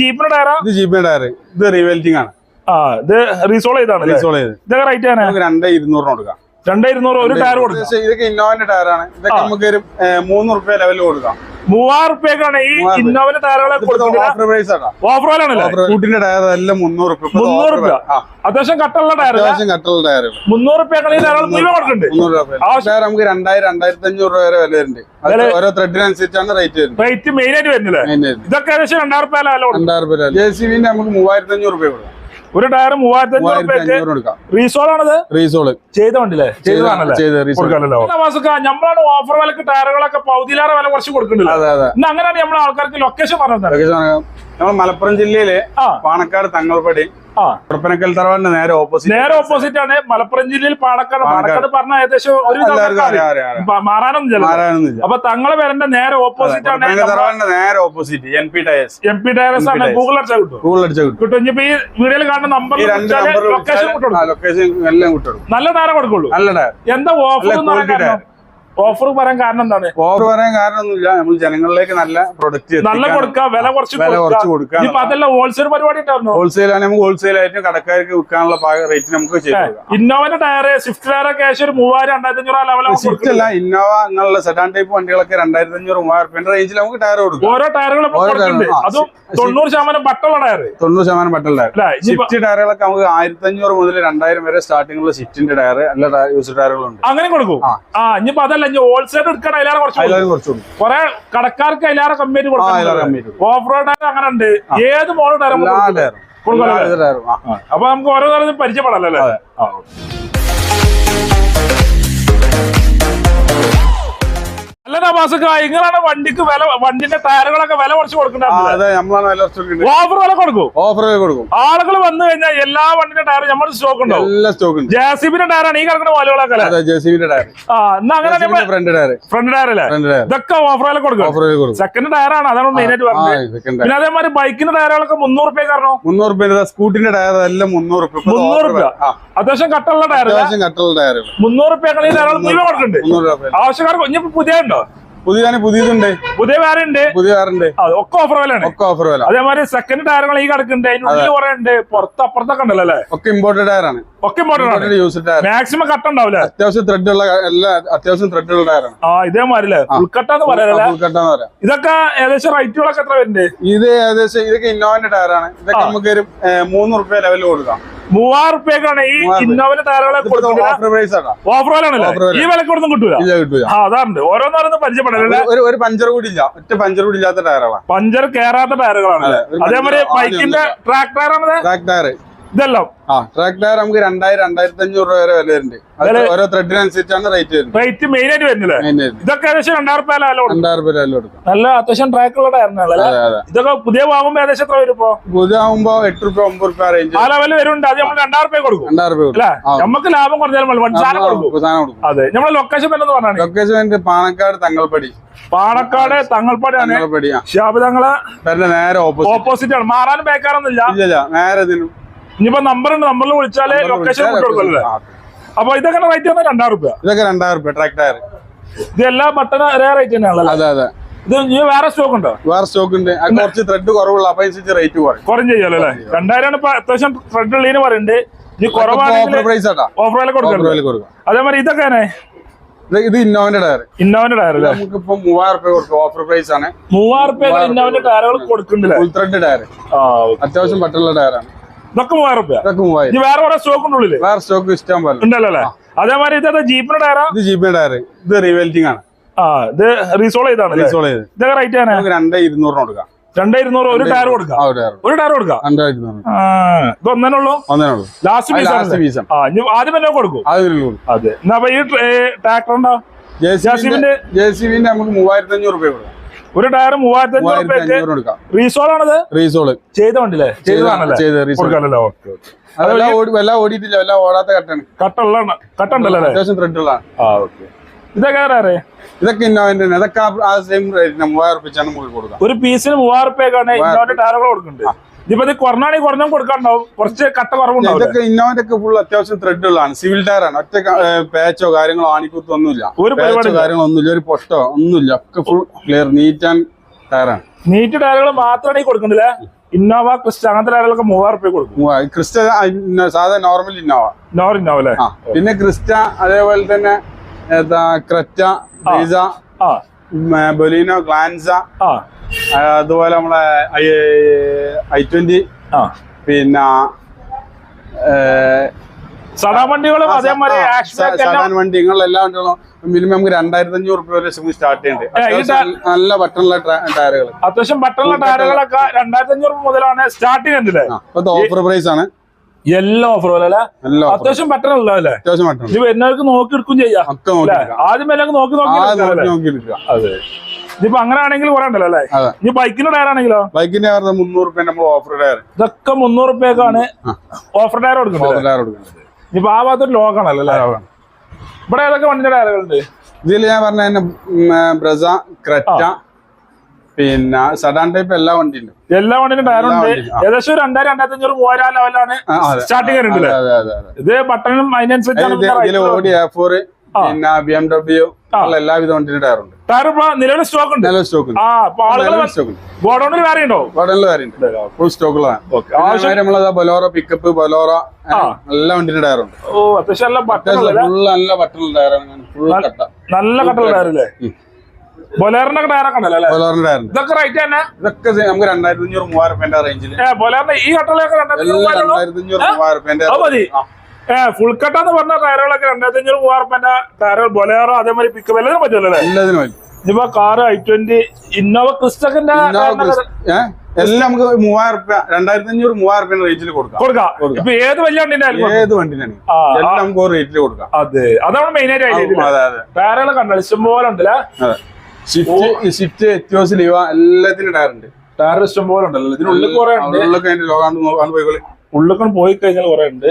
ജീപ്പിന്റെ ടയറാ ഇത് ജീപ്പിന്റെ ടയർ ഇത് റിവെൽറ്റിംഗ് ആണ്. ആ ഇത് റീസോൾ ചെയ്താണ് റീസോൾ ചെയ്ത് ഇതൊക്കെ റേറ്റ് ആണ്. നമുക്ക് രണ്ടേ ഇരുന്നൂറിന് കൊടുക്കാം. രണ്ടേ ഇരുന്നൂറ് ഒരു ടയർ കൊടുക്കാം. ഇതൊക്കെ ഇന്നോവന്റെ ടയറാണ് ഇതൊക്കെ നമുക്ക് ഒരു മൂന്ന് റുപ്യ ലെവലിൽ കൊടുക്കാം. മൂവായിരം റുപ്യക്കാണ്. ഈ ഇന്നോവിന് താരകളെ പ്രൈസ് കൂട്ടിന്റെ ടയർ എല്ലാം മുന്നൂറ് മുന്നൂറ് രൂപ അത്യാവശ്യം കട്ടുള്ള ടയർ അത്യാവശ്യം കട്ടുള്ള ടയർ മുന്നൂറ് റുപ്യക്കാണ് ഈ മുഴുവൻ കൊടുക്കുന്നുണ്ട് മുന്നൂറ് ടയർ നമുക്ക് രണ്ടായിരം രണ്ടായിരത്തി അഞ്ഞൂറ് രൂപ വരെ വില വരുന്നുണ്ട്. ഓരോ ത്രെഡിനനുസരിച്ചാണ് റേറ്റ് വരുന്നത്. റേറ്റ് മെയിൻ ആയിട്ട് വരുന്നില്ലേ? ഇതൊക്കെ ഏകദേശം രണ്ടായിരം രൂപ രണ്ടായിരം രൂപ ജെ സി ബിന്റെ നമുക്ക് മൂവായിരത്തി അഞ്ഞൂറ് രൂപ കൊടുക്കാം. ഒരു ടയർ മൂവായിരത്തി റീസോൾ ആണത് ചെയ്ത ചെയ്തതാണല്ലേ? റീസോൾ നമ്മളാണ് ഓഫർ വിലക്ക് ടയറുകളൊക്കെ പൗതിയിലേറെ വില കുറച്ച് ഇന്ന് അങ്ങനെയാണ് നമ്മളെ ആൾക്കാർക്ക് ലൊക്കേഷൻ പറഞ്ഞത്. നമ്മൾ മലപ്പുറം ജില്ലയിലെ പാണക്കാട് തങ്ങൾപ്പടി ആ. പുറപ്പനക്കൽ തറവാടിന്റെ നേരെ ഓപ്പോസിറ്റ് നേരെ ഓപ്പോസിറ്റ് ആണ്. മലപ്പുറം ജില്ലയിൽ പാണക്കാട്. പാണക്കാട്. പറഞ്ഞ ഏകദേശം ഒരു മാറാനൊന്നുമില്ല അപ്പൊ തങ്ങളെ വരേണ്ട നേരെ ഓപ്പോസിറ്റ് ആണ്. തറവാടിന്റെ നേരെ opposite N P tyres M P tyres ആണ്. ടയർസ്. ഗൂഗിൾ അടിച്ചാൽ കിട്ടും ഗൂഗിൾ അടിച്ചാൽ കിട്ടും. കിട്ടും. ഇനിയിപ്പോ ഈ വീഡിയോയിൽ കാണുന്ന നമ്പർ ലൊക്കേഷൻ കിട്ടും ലൊക്കേഷൻ എല്ലാം കിട്ടും. നല്ല നേരം കൊടുക്കുള്ളൂ. നല്ല എന്താ ഓഫർ ഓഫർ പറയാൻ കാരണം എന്താണ്? ഓഫർ പറയാൻ കാരണമൊന്നുമില്ല. നമ്മൾ ജനങ്ങളിലേക്ക് നല്ല പ്രൊഡക്റ്റ് നല്ല കൊടുക്കുക വില കുറച്ച് വില കുറച്ച് കൊടുക്കുക ഇപ്പൊ അതല്ല ഹോൾസെയിൽ പരിപാടി ഉണ്ടായിരുന്നു ഹോൾസെയിൽ ആണ് നമുക്ക് ഹോൾസെയിൽ ആയിട്ട് കടക്കാർക്ക് വിൽക്കാനുള്ള റേറ്റ് നമുക്ക് ഇന്നോവന്റെ ടയർ സ്വിഫ്റ്റ് ടയർ ഒക്കെ ഏകദേശം ഒരു മൂവായിരം രണ്ടായിരത്തി അഞ്ഞൂറ് ലെവലാണ് സ്വിഫ്റ്റ് അല്ല ഇന്നോവ എന്നുള്ള സെഡാൻ ടൈപ്പ് വണ്ടികളൊക്കെ രണ്ടായിരത്തി അഞ്ഞൂറ് മൂവായിരം റുപ്യ റേഞ്ചിൽ നമുക്ക് ടയർ കൊടുക്കും. ഓരോ ടയറുകളും അതും തൊണ്ണൂറ് ശതമാനം ബട്ടുള്ള ടയർ തൊണ്ണൂറ് ശതമാനം ബട്ടുള്ള ടയർ സ്വിഫ്റ്റ് ടയറുകളൊക്കെ നമുക്ക് ആയിരത്തി അഞ്ഞൂറ് മുതൽ രണ്ടായിരം വരെ സ്റ്റാർട്ടിംഗുള്ള സ്വിഫ്റ്റിന്റെ ടയർ അല്ല യൂസ് ടയറുകളുണ്ട് അങ്ങനെ കൊടുക്കും? ആ. ആ ഇനിയിപ്പോ അതല്ല ഇനി ഹോൾസെയിൽ അതിലേറെ കുറച്ച് കുറച്ചും കുറെ കടക്കാർക്ക് അതിലേറെ കമ്മിയായിട്ട് ആ അതിലും കൊടുക്കാം. കമ്മി ഓഫ് റോഡ് അങ്ങനെ ഉണ്ട്. ഏത് മോഡൽ ടയറും. അപ്പൊ നമുക്ക് ഓരോ തരത്തിൽ പരിചയപ്പെടാലോ അല്ലേ അല്ല നവാസക്ക നിങ്ങളാണ് വണ്ടിക്ക് വില വണ്ടിന്റെ ടയറുകളൊക്കെ വില കുറച്ച് ആ, ഓഫർ വില കൊടുക്കും? ഓഫർ വില കൊടുക്കും. ആളുകൾ വന്നു കഴിഞ്ഞാൽ എല്ലാ വണ്ടിന്റെ ടയർ നമ്മൾ സ്റ്റോക്ക് ഉണ്ടോ എല്ലാ സ്റ്റോക്ക് ഉണ്ട്. ജാസിബിന്റെ ടയറാണ് ഈ കിടക്കുന്ന വാലുകളൊക്കെ അല്ലേ? അതെ ജെ ടയർ ആ എന്നാ അങ്ങനെ ഫ്രണ്ട് ടയർ ഫ്രണ്ട് ടയർ അല്ലേ? ഇതൊക്കെ ഓഫർ വില കൊടുക്കും. ഓഫറുകൾ കൊടുക്കും. സെക്കൻഡ് ടയറാണ് അതാണ് മെയിൻ ആയിട്ട് പറഞ്ഞത്. പിന്നെ അതേമാതിരി ബൈക്കിന്റെ ടയറുകളൊക്കെ മുന്നൂറ് റുപ്യ കാരണം മുന്നൂറ് രൂപ സ്കൂട്ടിന്റെ ടയർ എല്ലാം മുന്നൂറ് രൂപ മുന്നൂറ് രൂപ അത്യാവശ്യം കട്ടുള്ള ടയർ അത്യാവശ്യം കട്ടുള്ള ടയർ മുന്നൂറ് റുപ്യ ടയറുകൾ മുഴുവൻ കൊടുക്കുന്നുണ്ട് രൂപ ആവശ്യക്കാർക്ക് ഇനി പുതിയ ഉണ്ടോ പുതിയ പുതിയതുണ്ട്. പുതിയ വേറെ ഉണ്ട്. പുതിയ കാറുണ്ട് ആ, ഒക്കെ ഓഫർ വിലയാണ് ഒക്കെ ഓഫർ വില അതേമാതിരി സെക്കൻഡ് ടയറുകൾ ഈ കിടക്കുന്നുണ്ട് അതിന്റെ ഉള്ളിൽ കുറെ ഉണ്ട്. പുറത്ത് അപ്പുറത്തൊക്കെ ഉണ്ടല്ലോ അല്ലേ? ഒക്കെ ഇമ്പോർട്ടഡ് ടയറാണ് ഒക്കെ ഇമ്പോർട്ടഡ് യൂസ് ടയർ മാക്സിമം കട്ടുണ്ടാവില്ലേ അത്യാവശ്യം ത്രെഡ് ഉള്ള എല്ലാ അത്യാവശ്യം ത്രെഡ് ഉള്ള ടയറാണ് ആ ഇതേമാതിരി അല്ലേ? ഉൾക്കട്ടാന്ന് പറയാനല്ലേ കട്ടാന്ന് പറയാം. ഇതൊക്കെ ഏകദേശം റേറ്റുകളൊക്കെ എത്ര വരുന്നുണ്ട്? ഇത് ഏകദേശം ഇതൊക്കെ ഇന്നോവന്റെ ടയറാണ് ഇതൊക്കെ നമുക്ക് ഒരു മൂന്ന് റുപ്യ ലെവലിൽ കൊടുക്കാം. മൂവായിരം റുപ്യക്കാണ് ഈ ഇന്നോവൽ ഇന്നോവന്റെ ഓഫറോലാണല്ലോ ആണ്. ഈ വിലക്കൊന്നും കിട്ടൂല. അതാറുണ്ട്. ഓരോന്ന് പരിചയപ്പെടല്ലേ ഒരു- ഒരു പഞ്ചർ കൂടി ഇല്ല. ഒറ്റ പഞ്ചർ കൂടി ഇല്ലാത്ത ടയറാണ്. പഞ്ചർ കേറാത്ത ടയറുകളാണ്. അതേപോലെ അതേമാതിരി ബൈക്കിന്റെ tractor track tractor track tyre ഇതെല്ലാം. ആ ട്രാക്ക് ടയർ നമുക്ക് രണ്ടായിരം രണ്ടായിരത്തി അഞ്ഞൂറ് രൂപ വരെ വില വരുന്നുണ്ട് ഓരോ ത്രെഡിനനുസരിച്ചാണ് റേറ്റ് വരുന്നത്. റേറ്റ് മെയിൻ ആയിട്ട് വരുന്നില്ല? ഇതൊക്കെ ഏകദേശം രണ്ടായിരം രൂപ രണ്ടായിരം രൂപ വില കൊടുക്കും. നല്ല അത്യാവശ്യം ടയറിനാണല്ലേ അതെ അതെ. ഇതൊക്കെ പുതിയ വാങ്ങുമ്പോ ഏകദേശം എത്ര വരും പുതിയ ആകുമ്പോ എട്ട് രൂപ ഒമ്പത് രൂപ റേഞ്ച് ആ ലെവൽ വരുന്നുണ്ട്. അത് നമ്മൾ രണ്ടായിരം രൂപ കൊടുക്കും. രണ്ടായിരം രൂപ അല്ലേ? നമുക്ക് ലാഭം കുറഞ്ഞാലും സാധനം കൊടുക്കും. അതെ. നമ്മൾ ലൊക്കേഷൻ തന്നെ പറഞ്ഞാണ് ലൊക്കേഷൻ എന്റെ പാണക്കാട് തങ്ങൾപ്പടി പാണക്കാട് തങ്ങൾപ്പടി ആ. ഷാബ് തങ്ങളെ നേരെ ഓപ്പോസിറ്റ് ഓപ്പോസിറ്റ് ആണ്. മാറാനും ബേക്കാറൊന്നുമില്ല ഇല്ല. നേരെ ഇതിന് ഇനിയിപ്പോ നമ്പർ ഉണ്ട് നമ്പറിൽ വിളിച്ചാലേ ലൊക്കേഷൻ കൊടുക്കല്ലേ. അപ്പൊ ഇതൊക്കെ റേറ്റ് വന്നാൽ രണ്ടായിരം രൂപ ഇതൊക്കെ രണ്ടായിരം രൂപ ട്രാക്ടർ ടയർ ഇത് എല്ലാ ബട്ടൺ ഒരേ റേറ്റ് തന്നെയാണല്ലോ? അതെ അതെ. ഇത് വേറെ സ്റ്റോക്ക് ഉണ്ടോ? വേറെ സ്റ്റോക്ക് ഉണ്ട്. കുറച്ച് ത്രെഡ് കുറവുള്ള അപ്പൊ അനുസരിച്ച് റേറ്റ് കുറയും. കുറഞ്ഞ ചെയ്യാലോ അല്ലേ? രണ്ടായിരം ഇപ്പൊ അത്യാവശ്യം ത്രെഡ് ഉള്ളതിന് പറയുന്നുണ്ട് ഇനി കുറവാണെങ്കിൽ ഓഫർ വില കൊടുക്കാം. അതേമാതിരി ഇതൊക്കെ ഇത് ഇത് ഇന്നോവന്റെ ടയർ ഇന്നോവന്റെ ടയർ അല്ലേ? നമുക്ക് ഇപ്പൊ മൂവായിരം രൂപ കൊടുക്കും ഓഫർ പ്രൈസ് ആണ്. മൂവായിരം രൂപ ഇന്നോവന്റെ ടയറുകൾ കൊടുക്കുന്നുണ്ട് ഫുൾ ത്രെഡ് ടയർ അത്യാവശ്യം ടയർ ടയറാണ് ഇതൊക്കെ മൂവായിരം റുപ്യ. മൂവായിരം. വേറെ കുറെ സ്റ്റോക്ക് ഉണ്ടല്ലേ വേറെ സ്റ്റോക്ക് ഇഷ്ടം പോലെ ഉണ്ടല്ലോ അല്ലേ? അതേമാതിരി ഇതൊക്കെ ജീപ്പിന്റെ ടയറാ? ഇത് ജീപ്പിന്റെ ടയർ ഇത് റീവെൽറ്റിംഗ് ആണ്. ആ ഇത് റീസോൾ ചെയ്താണ് റീസോൾ ചെയ്ത്. ഇതൊക്കെ റേറ്റ് ആണ്. രണ്ടേ ഇരുന്നൂറിന് കൊടുക്കാം. രണ്ടേ ഇരുന്നൂറ് ഒരു ടയർ കൊടുക്കാം. ഒരു ടയർ കൊടുക്കാം. ഇത് ഒന്നേ ഉള്ളൂ? ഒന്നേ ഉള്ളൂ. ലാസ്റ്റ് പീസ് ആദ്യം തന്നെ കൊടുക്കും. അത്. എന്നാ ഈ ട്രാക്ടർ ഉണ്ടോ? ജെ സി ജാസിമിന്റെ- ജെ സി ബിന്റെ നമുക്ക് മൂവായിരത്തി അഞ്ഞൂറ് രൂപ കൊടുക്കാം. ഒരു ടയർ മൂവായിരത്തി റീസോൾ ആണത് റീസോൾ. ചെയ്ത വണ്ടില്ലേ ചെയ്തതാണല്ലേ? ചെയ്ത് റീസോൾ കൊടുക്കാനല്ലോ ഓക്കെ എല്ലാം ഓടിയിട്ടില്ല എല്ലാം ഓടാത്ത കട്ടാണ്. കട്ടുള്ള കട്ടുണ്ടല്ലോ അത്യാവശ്യം ആ ഓക്കെ. ഇതൊക്കെ ആരാറേ ഇതൊക്കെ ഇന്നോവന്റെ ഇതൊക്കെ ആ- ആ സെയിം റേറ്റിന് മൂവായിരം റുപ്യാണ് കൊടുക്കാം. ഒരു പീസിന് മൂവായിരം റുപ്യക്കാണ് ടയറുകൾ കൊടുക്കുന്നുണ്ട് ഇതിപ്പോ ഇത് കുറഞ്ഞാണെങ്കിൽ കുറഞ്ഞും കൊടുക്കാണ്ടാവും. കുറച്ച് കട്ട കുറവുണ്ടാവും ഇതൊക്കെ ഇന്നോവന്റെ ഒക്കെ ഫുൾ അത്യാവശ്യം ത്രെഡ് ഉള്ളതാണ് സിവിൽ ടയർ ആണ്. ഒറ്റ പാച്ചോ കാര്യങ്ങളോ ആണിക്കുത്തോ ഒന്നുമില്ല. ഒരു പാച്ചോ കാര്യങ്ങളോ ഒന്നുമില്ല. ഒരു പൊട്ടോ ഒന്നുമില്ല. ഒക്കെ ഫുൾ ക്ലിയർ നീറ്റ് ആൻഡ് ടയറാണ് നീറ്റ് ടയറുകൾ മാത്രമാണ് ഈ കൊടുക്കുന്നില്ലേ? ഇന്നോവ ക്രിസ്റ്റ അങ്ങനത്തെ ടയറുകളൊക്കെ മൂവായിരം റുപ്യ കൊടുക്കും. ക്രിസ്റ്റ സാധാ നോർമൽ ഇന്നോവ നോർ ഇന്നോവ അല്ലേ? പിന്നെ ക്രിസ്റ്റ അതേപോലെ തന്നെ ക്രറ്റ ബലീനോ ബൊലീനോ ഗ്ലാൻസ അതുപോലെ നമ്മളെ ഐ ട്വന്റി ആ. പിന്നെ സടാൻ വണ്ടികളും അതേമാതിരി സഡാൻ വണ്ടി ഇങ്ങനെയുള്ള വണ്ടികളും മിനിമം നമുക്ക് രണ്ടായിരത്തി അഞ്ഞൂറ് റുപ്യ വരെ സ്റ്റാർട്ട് ചെയ്യുന്നുണ്ട്. നല്ല ബട്ടണുള്ള ടയറുകൾ അത്യാവശ്യം ബട്ടണുള്ള ടയറുകളൊക്കെ രണ്ടായിരത്തി അഞ്ഞൂറ് മുതലാണ് ഉണ്ടല്ലേ ഇപ്പത്തെ ഓഫർ പ്രൈസ് ആണ്. എല്ലാ ഓഫറും അല്ലേ? ഓഫർ അത്യാവശ്യം ബട്ടൺ ഉള്ളതല്ലേ അത്യാവശ്യം ബട്ടൺ ഇനി വരുന്നവർക്ക് നോക്കി എടുക്കും ചെയ്യാം. ആദ്യം നോക്കി നോക്കി നോക്കി നോക്കി അതെ. ഇനിയിപ്പോ അങ്ങനെ ആണെങ്കിൽ കുറെ ഉണ്ടല്ലോ അല്ലേ? ഇനി ബൈക്കിന്റെ ടയർ ആണെങ്കിലോ? ബൈക്കിന്റെ ടയർ മുന്നൂറ് റുപ്യ നമ്മൾ ഓഫർ ടയർ ഇതൊക്കെ മുന്നൂറ് റുപ്യക്കാണ് ഓഫർ ടയർ കൊടുക്കുന്നത്. ഓഫർ ടയർ കൊടുക്കുന്നത്. ഇനിയിപ്പോ ആ ഭാഗത്തൊരു ലോകാണല്ലോ അല്ലേ? ഇവിടെ ഏതൊക്കെ വണ്ടിന്റെ ടയറുകളുണ്ട് ഇതിൽ ഞാൻ പറഞ്ഞ ബ്രസ ക്രെറ്റ പിന്നെ സഡാൻ ടൈപ്പ് എല്ലാ വണ്ടിയുണ്ട് എല്ലാ വണ്ടിന്റെ ടയറുണ്ട് ഉണ്ട്. ഏകദേശം രണ്ടായിരം രണ്ടായിരത്തി അഞ്ഞൂറ് മൂവായിരം ലെവലാണ് സ്റ്റാർട്ടിംഗ് ഇത് ബട്ടണും അതിനനുസരിച്ചാണ് ഇതിൽ ഓടി എ ഫോർ പിന്നെ ബി എം ഡബ്ല്യു എല്ലാവിധ വണ്ടിന്റെ ടയർ ടയർ സ്റ്റോക്ക് ഉണ്ട്. സ്റ്റോക്ക് ആ അപ്പൊ ആളുകൾ നല്ല സ്റ്റോക്ക് ഉണ്ട്. ഗോഡൌണിൽ വേറെ ഉണ്ട്? ഫുൾ സ്റ്റോക്കുകളാണ് നമ്മളത് ബൊലോറ പിക്കപ്പ് ബൊലോറ നല്ല എല്ലാ വണ്ടിന്റെ ടയറുണ്ട് ഓ അത്യാവശ്യം നല്ല ബട്ടൺ ഫുൾ നല്ല ബട്ടണുള്ള ടയറാണ്. ഫുൾ കട്ട നല്ല ഉം. ബൊലേറിന്റെ ടയറൊക്കെ ഉണ്ടല്ലോ ടയർ ഇതൊക്കെ റേറ്റ് തന്നെ? ഇതൊക്കെ നമുക്ക് രണ്ടായിരത്തി അഞ്ഞൂറ് മൂവായിരം റുപ്യന്റെ റേഞ്ചിൽ ഏ ബൊലേറിന്റെ ഈ കട്ടലൊക്കെ രണ്ടായിരത്തി എല്ലാം മൂവായിരം അഞ്ഞൂറ് മൂവായിരം മതി. ഫുൾ കട്ട എന്ന് പറഞ്ഞ ടയറുകളൊക്കെ രണ്ടായിരത്തി അഞ്ഞൂറ് മൂവായിരപ്പന്റെ ടയറുകൾ ബൊലേറോ അതേമാതിരി പിക്കപ്പ് എല്ലാത്തിനും പറ്റുമല്ലോ എല്ലാത്തിനും ഇനിയിപ്പോ കാറ് ഐ ട്വന്റി ഇന്നോവ ക്രിസ്റ്റക്കിന്റെ എല്ലാം നമുക്ക് മൂവായിരം റുപ്യ രണ്ടായിരത്തി അഞ്ഞൂറ് മൂവായിരം റുപ്യ റേഞ്ചിൽ കൊടുക്കാം. കൊടുക്കാം. ഇപ്പൊ ഏത് വലിയ വണ്ടിന്റെ ഏത് വണ്ടിനാണ് എല്ലാം നമുക്ക് റേറ്റിൽ കൊടുക്കാം. അതെ. അതാണ് മെയിൻ ആയിട്ട് ടയറുകൾ കണ്ടോ? ഇഷ്ടം പോലെ ഉണ്ടല്ലേ എത്തിയോസ് ലീവ എല്ലാത്തിനും ടയറുണ്ട് ടയർ ഇഷ്ടം പോലെ ഉണ്ടല്ലോ ഇതിനുള്ളിൽ കുറെ ഉണ്ട്. അതിന്റെ ലോകാണ്ട് പോയി കഴിഞ്ഞാൽ കുറെ ഉണ്ട്.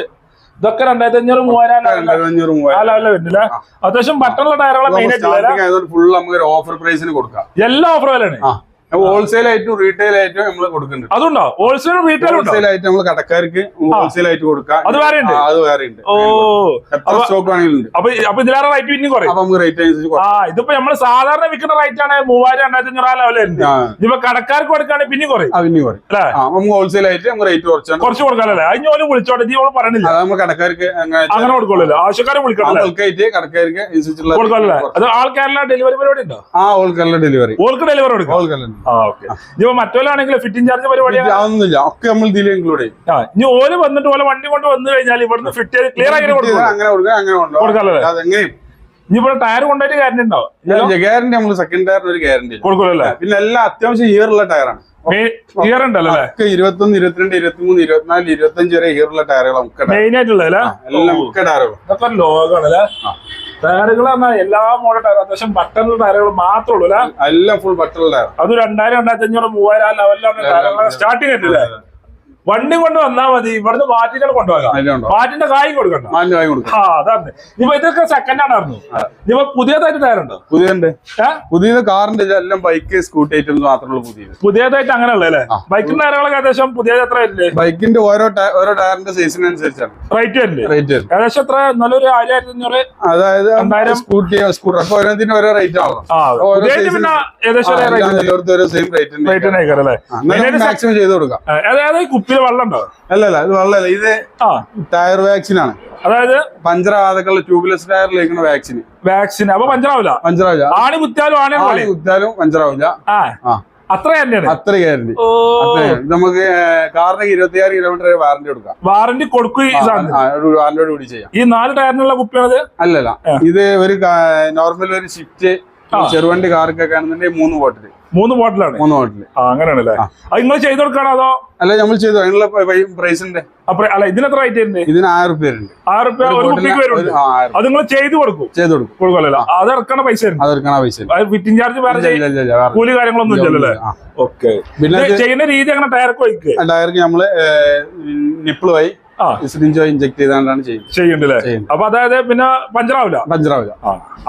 ഇതൊക്കെ രണ്ടായിരത്തി അഞ്ഞൂറ് മൂവായിരം. ആ ലെവലിൽ വരുന്നില്ല? അത്യാവശ്യം ബട്ടണുള്ള ടയറുകളെ മെയിൻ ആയിട്ട് ഫുൾ നമുക്ക് ഓഫർ പ്രൈസിന് കൊടുക്കാം. എല്ലാ ഓഫർ വിലയാണ്. ഹോൾസെയിൽ ആയിട്ടും റീറ്റെയിൽ ആയിട്ടും നമ്മൾ കൊടുക്കുന്നുണ്ട്. അതുണ്ടോ? ഹോൾസെയിൽ റീറ്റെയിൽ ഹോൾസെയിൽ ആയിട്ട് നമ്മൾ കടക്കാർക്ക് ഹോൾസെയിൽ ആയിട്ട് കൊടുക്കാം. അത് വേറെ ഉണ്ട്. അത് വേറെ ഉണ്ട്. ഓ. എത്ര സ്റ്റോക്ക് ആണെങ്കിലും അപ്പൊ അപ്പൊ ഇതിലേറെ റേറ്റ് പിന്നെ കുറയും. അപ്പൊ നമുക്ക് റേറ്റ് അനുസരിച്ച് ആ ഇതിപ്പോ നമ്മൾ സാധാരണ വിൽക്കുന്ന റേറ്റ് ആണ് മൂവായിരം രണ്ടായിരത്തി അഞ്ഞൂറ് ആ ലെവലുണ്ട് ഇതിപ്പോ ഇപ്പൊ കടക്കാർക്ക് കൊടുക്കുകയാണെങ്കിൽ പിന്നെ കുറയും. ആ, പിന്നെയും കുറയും. അല്ലേ? നമുക്ക് ഹോൾസെയിൽ ആയിട്ട് നമുക്ക് റേറ്റ് കുറച്ചാണ്. കുറച്ച് കൊടുക്കാനല്ലേ? അതിന് ഓൽ വിളിച്ചോട്ടെ. നീ ഓൾ പറയണില്ല. അത് നമ്മൾ കടക്കാർക്ക് അങ്ങനെ കൊടുക്കുള്ളൂ. ആവശ്യക്കാരെ വിളിക്കണം ആൾക്കായിട്ട് കടക്കാർക്ക് അനുസരിച്ചുള്ള കൊടുക്കാനല്ലേ? അത് ആൾ ഡെലിവറി പരിപാടി ഉണ്ടോ? ആ ഓൾ കേരള ഡെലിവറി ഓൾക്ക് ഡെലിവറി കൊടുക്കാം. ഓൾ കേരള ആ ഓക്കെ ഇപ്പൊ മറ്റോലാണെങ്കിൽ ഫിറ്റിംഗ് ചാർജ് പരിപാടിയാണ് അതൊന്നുമില്ല ഒക്കെ നമ്മൾ ഇതിൽ ഇൻക്ലൂഡ് ചെയ്യും. ഇനി ഓൽ വന്നിട്ട് പോലെ വണ്ടി കൊണ്ട് വന്നു കഴിഞ്ഞാൽ ഇവിടുന്ന് ഫിറ്റ് ചെയ്ത് ക്ലിയർ ആയിട്ട് കൊടുക്കും. അങ്ങനെ കൊടുക്കുക അങ്ങനെ കൊടുക്കാമല്ലേ? അതെങ്ങനെയും ഇനി ഇവിടെ ടയർ കൊണ്ടായിട്ട് ഗ്യാരണ്ടി ഉണ്ടാവും ഗ്യാരണ്ടി നമ്മൾ സെക്കൻഡ് ടയറിന് ഒരു ഗ്യാരണ്ടി കൊടുക്കില്ല പിന്നെ എല്ലാം അത്യാവശ്യം ഇയർ ഉള്ള ടയറാണ് ഇയർ ഉണ്ടല്ലോ ഇരുപത്തി ഒക്കെ ഇരുപത്തൊന്ന് ഇരുപത്തിരണ്ട് ഇരുപത്തിമൂന്ന് ഇരുപത്തിനാല് ഇരുപത്തഞ്ച് വരെ ഇയർ ഉള്ള ടയറുകളൊക്കെ ഒക്കെ ടയർ മെയിൻ ആയിട്ടുള്ളതല്ലേ എല്ലാം ഒക്കെ ടയറുകൾ ഇതൊക്കെ ലോകമാണല്ലേ. ടയറുകൾ പറഞ്ഞാൽ എല്ലാ മോഡൽ ടയർ അത്യാവശ്യം ബട്ടണുള്ള ടയറുകൾ മാത്രമേ ഉള്ളൂ അല്ലേ? എല്ലാം ഫുൾ ടയർ അത് രണ്ടായിരം രണ്ടായിരത്തി അഞ്ഞൂറ് മൂവായിരം ആ ലെവലിലാണ് ടയറുകൾ സ്റ്റാർട്ടിങ് അല്ലേ? വണ്ടി കൊണ്ട് വന്നാൽ മതി. ഇവിടുന്ന് മാറ്റികൾ കൊണ്ടുപോകാം. വാറ്റിന്റെ മാറ്റിന്റെ കായ് കൊടുക്കണ്ട ആ അതാണ്. ഇപ്പൊ ഇതൊക്കെ സെക്കൻഡ് ആണായിരുന്നു ഇപ്പൊ പുതിയതായിട്ട് ടയറുണ്ടോ പുതിയതുണ്ട്. പുതിയത് കാറിന്റെ എല്ലാം ബൈക്ക് സ്കൂട്ടി ഐറ്റംസ് മാത്രമേ ഉള്ളൂ പുതിയത്. പുതിയതായിട്ട് അങ്ങനെ ഉള്ളല്ലേ അല്ലേ ബൈക്കിന്റെ ടയറുകളൊക്കെ ഏകദേശം പുതിയത് എത്ര വരില്ലേ? ബൈക്കിന്റെ ഓരോ ഓരോ ടയറിന്റെ സൈസിനനുസരിച്ചാണ് റേറ്റ് വരില്ലേ? റേറ്റ് ഏകദേശം എത്ര? നല്ലൊരു ആയിരം ആയിരത്തി അഞ്ഞൂറ് അതായത്? സ്കൂട്ടി സ്കൂട്ടർ അപ്പൊ ഓരോന്നിനും ഓരോ റേറ്റ് ആവും. പിന്നെ ഏകദേശം ഓരോ സെയിം റേറ്റ് റേറ്റ് മാക്സിമം ചെയ്ത് കൊടുക്കാം. അതായത് ഈ കുപ്പിയിൽ വെള്ളം അല്ലല്ല അല്ല അല്ല ഇത് വെള്ളമല്ല. ഇത് ആ. ടയർ വാക്സിൻ ആണ്. അതായത്? പഞ്ചറാവാതക്കുള്ള ട്യൂബ്ലെസ് ടയറിലേക്കുന്ന വാക്സിൻ വാക്സിൻ അപ്പൊ പഞ്ചറാവില്ല? പഞ്ചറാവില്ല. ആണി കുത്തിയാലും ആണി ആണി പഞ്ചറാവില്ല. കുത്താലും അത്ര അത്ര ഗ്യാരണ്ടി നമുക്ക് കാറിന് ഇരുപത്തിയാറ് കിലോമീറ്റർ വാറന്റി കൊടുക്കാം. വാറന്റി കൊടുക്കും വാറന്റിയോട് കൂടി ചെയ്യാം. ഈ നാല് ടയറിനുള്ള കുപ്പിയാണത് അല്ലല്ല. ഇത് ഒരു നോർമൽ ഒരു ഷിഫ്റ്റ് ചെറുവണ്ടി കാർക്കൊക്കെ ആണെന്നുണ്ടെങ്കിൽ മൂന്ന് ബോട്ടിൽ മൂന്ന് ബോട്ടിലാണ് മൂന്ന് ബോട്ടിൽ അങ്ങനെയാണല്ലേ? അത് നിങ്ങൾ ചെയ്ത് കൊടുക്കണോ അതോ? അല്ല നമ്മൾ ചെയ്തു അതിനുള്ള പ്രൈസിന്റെ അപ്പൊ അല്ല ഇതിനെത്ര റേറ്റ് വരുന്നത് ഇതിന് ആയിരം റുപ്യ ഉണ്ട് റുപ്യ ഒരു അത് നിങ്ങൾ ചെയ്ത് കൊടുക്കും? ചെയ്ത് കൊടുക്കും. അത് ഇറക്കണ പൈസ അത് ഇറക്കണ പൈസ. ഫിറ്റിംഗ് ചാർജ് വേറെ കൂലി കാര്യങ്ങളൊന്നും ഇല്ലല്ലേ ഓക്കെ. പിന്നെ ചെയ്യുന്ന രീതി അങ്ങനെ ടയർക്ക് വയ്ക്കുക ടയർക്ക് നമ്മൾ നിപ്പിൾ വൈ സിറിഞ്ച് ഇഞ്ചെക്ട് ചെയ്താണ്ടാണ് ചെയ്യുന്നത്. അപ്പൊ അതായത് പിന്നെ പഞ്ചറാവില്ല? പഞ്ചറാവില്ല.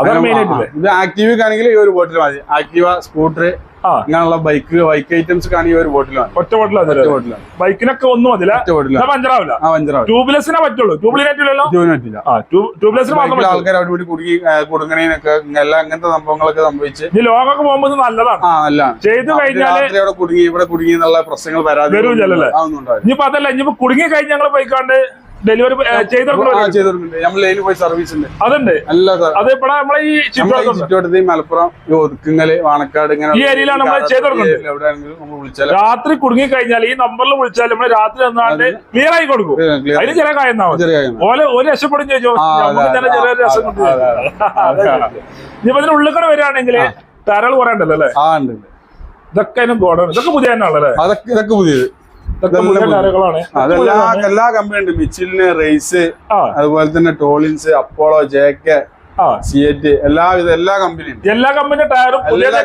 അതാണ് മെയിൻ ആയിട്ട് ഇത് ആക്റ്റീവ് ആണെങ്കിൽ ഈ ഒരു ബോട്ടിൽ മതി. ആക്റ്റീവ സ്കൂട്ടർ ആ. ഇങ്ങനെയുള്ള ബൈക്ക് ബൈക്ക് ഐറ്റംസ് കാണി ഒരു ബോട്ടിലാണ് ഒറ്റ ബോട്ടിലാണ് ബൈക്കിനൊക്കെ ഒന്നും അതില്ല പഞ്ചറാവില്ല? ട്യൂബ്ലെസ്സിനെ പറ്റുള്ളൂ. ട്യൂബ്ലിനെ പറ്റില്ല. ട്യൂബ്ലെസ്സിന് മാത്രം. ആൾക്കാർ അവിടെ കൂടി കുടുങ്ങി കുടുങ്ങണേനൊക്കെ എല്ലാം അങ്ങനത്തെ സംഭവങ്ങളൊക്കെ സംഭവിച്ച് ഈ ലോങ്ങൊക്കെ പോകുമ്പോൾ നല്ലതാണ്. അല്ല ചെയ്തു കഴിഞ്ഞാൽ അവിടെ കുടുങ്ങി ഇവിടെ കുടുങ്ങി എന്നുള്ള പ്രശ്നങ്ങൾ വരാതെ ഇനിയിപ്പോ അതല്ല ഇനിയിപ്പോ കുടുങ്ങി കഴിഞ്ഞാൽ ഞങ്ങൾ ബൈക്കാണ്ട് ഡെലിവറി പോയി സർവീസ് ഉണ്ട്. അതുണ്ട്. എല്ലാ സ- അത് ഇവിടെ നമ്മളെ ഈ ചുറ്റുവട്ടത്ത് മലപ്പുറം ഒതുക്കുങ്ങൽ വാണക്കാട് ഇങ്ങനെ ഈ ഏരിയയിലാണ് നമ്മൾ രാത്രി കുടുങ്ങി കഴിഞ്ഞാൽ ഈ നമ്പറിൽ വിളിച്ചാൽ നമ്മൾ രാത്രി വന്നാണ്ട് ക്ലിയർ ആയി കൊടുക്കും. അതിന് ചെറിയ ചെറിയ കാര്യം. ഓലെ ഒരു രക്ഷപ്പെടും ചോദിച്ചോ അതെ, രസം ഇനിയിപ്പോ ഇതിന് ഉള്ളിൽ കൂടെ വരികയാണെങ്കിൽ ധാരാളം കുറേ ഉണ്ടല്ലോ അല്ലേ. ഇതൊക്കെ അതിനും ഗോഡൗൺ ഇതൊക്കെ പുതിയ തന്നെ ആണല്ലേ അതൊക്കെ ഇതൊക്കെ പുതിയത്. എല്ലാ കമ്പനിയുണ്ട്. മിച്ചിലിന് റേസ് അതുപോലെ തന്നെ ടോളിൻസ് അപ്പോളോ ജേക്കെ ആ സിയറ്റ് എല്ലാവിധ എല്ലാ കമ്പനി ഉണ്ട് എല്ലാ കമ്പനിയുടെ ടയറും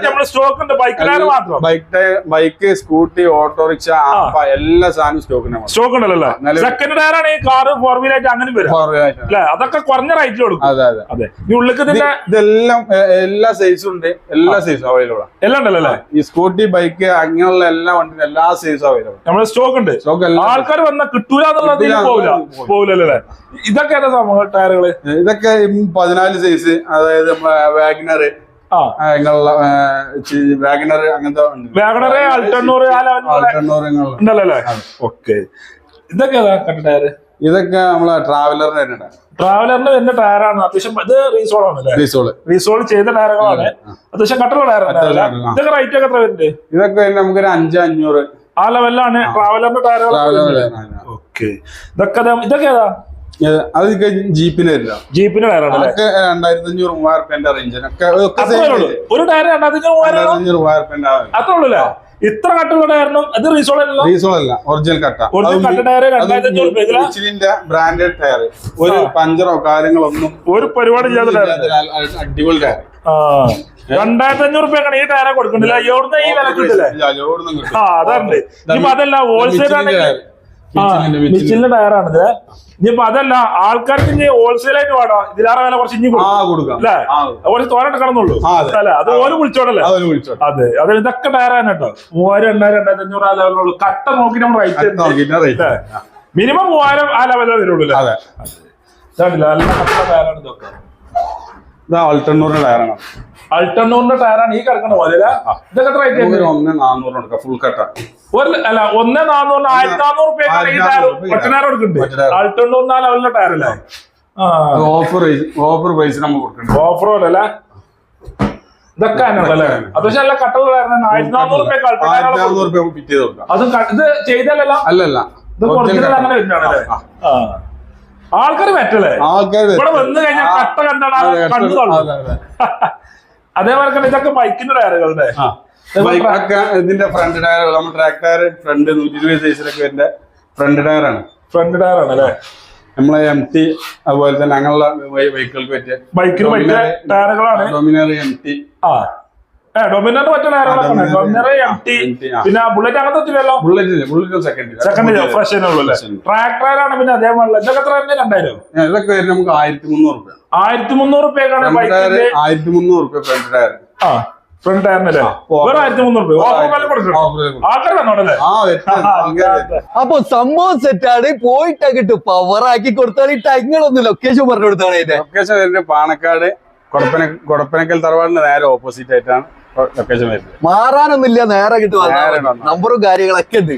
നമ്മൾ സ്റ്റോക്ക് ഉണ്ട് ബൈക്ക് ടയർ മാത്രം. Bike tyre bike scooty autorickshaw എല്ലാ സാധനവും സ്റ്റോക്ക് സ്റ്റോക്ക് ഉണ്ടല്ലോ സെക്കൻഡ് ടയർ ആണ് ഈ കാർ ഫോർ വീലർ ആയിട്ട് അങ്ങനെ വരും അല്ലെ? അതൊക്കെ കുറഞ്ഞ റേറ്റിൽ കൊടുക്കും. അതെ അതെ. അതെ. ഈ ഉള്ളിക്ക് ഇതെല്ലാം എല്ലാ സൈസും ഉണ്ട്. എല്ലാ സൈസും അവൈലബിൾ ആണ്. എല്ലാം ഉണ്ടല്ലോ അല്ലേ? ഈ സ്കൂട്ടി ബൈക്ക് അങ്ങനെയുള്ള എല്ലാ വണ്ടിയും എല്ലാ സൈസും അവൈലബിൾ നമ്മൾ സ്റ്റോക്ക് ഉണ്ട്. സ്റ്റോക്ക് ആൾക്കാർ വന്ന കിട്ടൂല എന്നുള്ളത് പോവില്ല. എന്നുള്ളത് ഇതൊക്കെ ഏതാ സംഭവം ടയറുകൾ ഇതൊക്കെ ഈ സൈസ് അതായത് വാഗ്നർ വാഗ്നർ അൾട്ടണ്ണൂറ് ഓക്കെ. ഇതൊക്കെ ഇതൊക്കെ നമ്മളെ ട്രാവലറിന്റെ തന്നെ ട്രാവലറിന്റെ വരുന്ന ടയറാണ് അത്യാവശ്യം ഇത് റീസോൾ ആണല്ലേ റീസോൾ റീസോൾ ചെയ്ത ടയറുകളാണ് അത്യാവശ്യം ടയറാണ് ഇതൊക്കെ റേറ്റ് ഒക്കെ എത്ര വരുന്നുണ്ട്? ഇതൊക്കെ നമുക്ക് നമുക്കൊരു അഞ്ച് അഞ്ഞൂറ്. ആ ലെവലിലാണ് ട്രാവലറിന്റെ ടയറുകൾ ഓക്കെ. ഇതൊക്കെ ഇതൊക്കെ ഏതാ? അതൊക്കെ ജീപ്പിന് വരില്ല ജീപ്പിന് രണ്ടായിരത്തി അഞ്ഞൂറ് റേഞ്ചിനൊക്കെ. ഒരു ടയർ രണ്ടായിരത്തി അഞ്ഞൂറ് അത്രേ ഉള്ളൂ ഇത്ര കട്ടുള്ള ടയറിനും ഇത് റീസോൾ അല്ല റീസോൾ അല്ല. ഒറിജിനൽ കട്ട. ഒറിജിനൽ കട്ട ടയർ രണ്ടായിരത്തി ബ്രാൻഡഡ് ടയർ ഒരു പഞ്ചറോ കാര്യങ്ങളൊന്നും ഒരു പരിപാടി അടിപൊളി ടയർ രണ്ടായിരത്തി അഞ്ഞൂറ് ഈ ടയറെ കൊടുക്കണ്ടില്ല എവിടുന്ന ഈ വില കിട്ടില്ലേ? അതല്ല ഹോൾസെയിൽ ആണെങ്കിൽ മിച്ചിലിന്റെ ടയറാണിത് ഇനിയിപ്പോ അതല്ല ആൾക്കാർക്ക് ഇനി ഹോൾസെയിൽ ആയിട്ട് വേണം. ഇതിലാറെ വില കുറച്ച് ഇനി കൊടുക്കാം. അല്ലേ? കുറച്ച് തോരട്ട് കടന്നുള്ളൂ അല്ലെ? അത് ഓര് വിളിച്ചോടല്ലേ അതെ. അത് ഇതൊക്കെ ടയറാണ് കേട്ടോ. മൂവായിരം രണ്ടായിരം രണ്ടായിരത്തി അഞ്ഞൂറ് ആ ലെവലുള്ളൂ കട്ട നോക്കി നമ്മൾ റൈറ്റ് മിനിമം മൂവായിരം ആ ലെവലേ വരുള്ളൂ അല്ലേ? നല്ല കട്ട ടയറാണ് ഇതൊക്കെ. ഇത് ആൾട്ടണ്ണൂറിന്റെ ടയറാണ് അൾട്ടണ്ണൂറിന്റെ ടയറാണ് ഈ കിടക്കണ പോലെ ഇതൊക്കെ എത്ര റേറ്റ് ഒന്ന് നാനൂറ് കൊടുക്കാം ഫുൾ കട്ട ഒരു അല്ല ഒന്ന് നാന്നൂറിന് ആയിരത്തി നാനൂറ് രൂപയ്ക്കാണ് ഈ ടയർ ആയിരത്തി ഒറ്റ ടയർ ഒറ്റ കൊടുക്കുന്നുണ്ട് അൾട്ടണ്ണൂറിന് ആ ലെവലിലെ ടയർ അല്ലേ? ഓഫർ ഓഫർ പ്രൈസ് നമ്മൾ കൊടുക്കണ്ട? ഓഫർ പോലെ അല്ലേ? ഇതൊക്കെ അല്ലേ? അത്യാവശ്യം നല്ല ആയിരത്തി രൂപ അതും ഇത് ചെയ്തല്ലോ അല്ലല്ല. ഇത് ഒറിജിനൽ അങ്ങനെ വരുന്നതാണല്ലേ? ആൾക്കാർ പറ്റല്ലേ ആൾക്കാർ ഇവിടെ വന്നു കഴിഞ്ഞാൽ കട്ട കണ്ടാണ് കണ്ടു അതേപോലെ തന്നെ ഇതൊക്കെ ബൈക്കിന്റെ ടയറുകളുടെ. ഇതിന്റെ ഫ്രണ്ട് ടയർ നമ്മൾ ട്രാക്ടർ ടയർ ഫ്രണ്ട് നൂറ്റി ഇരുപത് സൈസിലൊക്കെ വരുന്ന ഫ്രണ്ട് ടയറാണ്. ഫ്രണ്ട് ടയർ ആണ് അല്ലേ നമ്മളെ എം ടി അതുപോലെ തന്നെ അങ്ങനെയുള്ള ബൈക്കുകൾക്ക് പറ്റിയ ബൈക്കിന് പറ്റിയ ടയറുകളാണ്. ഡൊമിനർ എം ടി ആ. Dominar M T. പിന്നെ ബുള്ളറ്റ് അങ്ങനത്തെ എത്തില്ലല്ലോ bullet bullet second second fresh ഉള്ളൂ പിന്നെ അതേപോലെ ഇതൊക്കെ എത്ര തന്നെ രണ്ടായിരം. ഇതൊക്കെ വരുന്നത് നമുക്ക് ആയിരത്തി മുന്നൂറ് രൂപ ആയിരത്തി മുന്നൂറ് രൂപയ്ക്കാണ് ഫ്രണ്ട് ടയർ ബൈക്കിന്റെ ആയിരത്തി മുന്നൂറ് രൂപ ഫ്രണ്ട് ടയർ ആ ഫ്രണ്ട് ടയറിനല്ലേ വേറെ ആയിരത്തി മുന്നൂറ് അപ്പൊ സംഭവം സെറ്റാണ് പോയിട്ട് പവർ ആക്കി കൊടുത്താൽ ഈ ടൈങ്ങളൊന്ന് ലൊക്കേഷൻ പറഞ്ഞു കൊടുത്താണ് ലൊക്കേഷൻ പാണക്കാട് കൊടപ്പന കൊടപ്പനക്കൽ തറവാടിന്റെ നേരെ ഓപ്പോസിറ്റ് ആയിട്ടാണ്. മാറാനൊന്നുമില്ല നേരെ കിട്ടും നമ്പറും കാര്യങ്ങളൊക്കെ ഉണ്ട്.